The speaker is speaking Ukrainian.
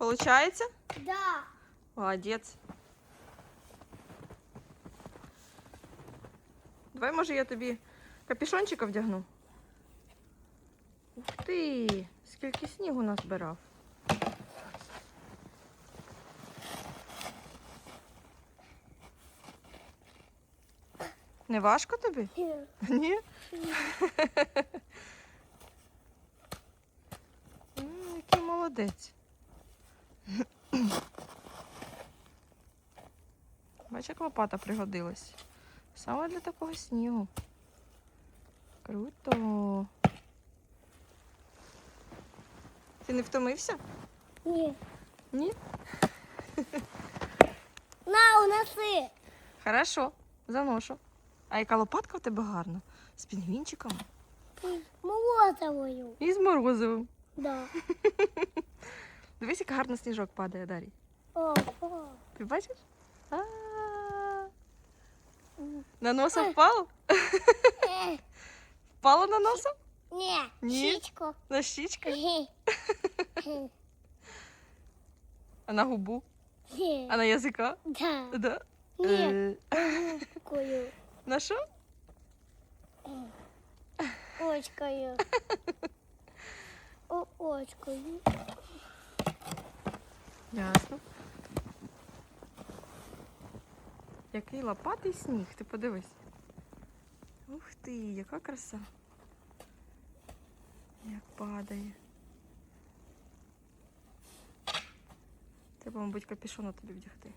Получається? Да. Молодець. Давай, може, я тобі капюшончика вдягну. Ух ти! Скільки снігу назбирав. Не важко тобі? Ні? М, Який молодець. Бач, як лопата пригодилась. Саме для такого снігу. Круто. Ти не втомився? Ні. Ні? На, уноси. Хорошо, заношу. А яка лопатка в тебе гарна? З пінгвінчиком Молотовою. і з морозивом. Да. Дивись, як гарно сніжок падає, Дарій. О, о. Ти бачиш? А. На носа впало? Е, Впало на носа? Ні, Ні? щічку. На щічки? Ге. Ге. А на губу? А на язика? Да. Да. Ні, Е. На що? Очкою. Очкою. Ясно. Який лопатий сніг, ти подивись. Ух ти, яка краса. Як падає. Треба, мабуть, капішону тобі вдягти.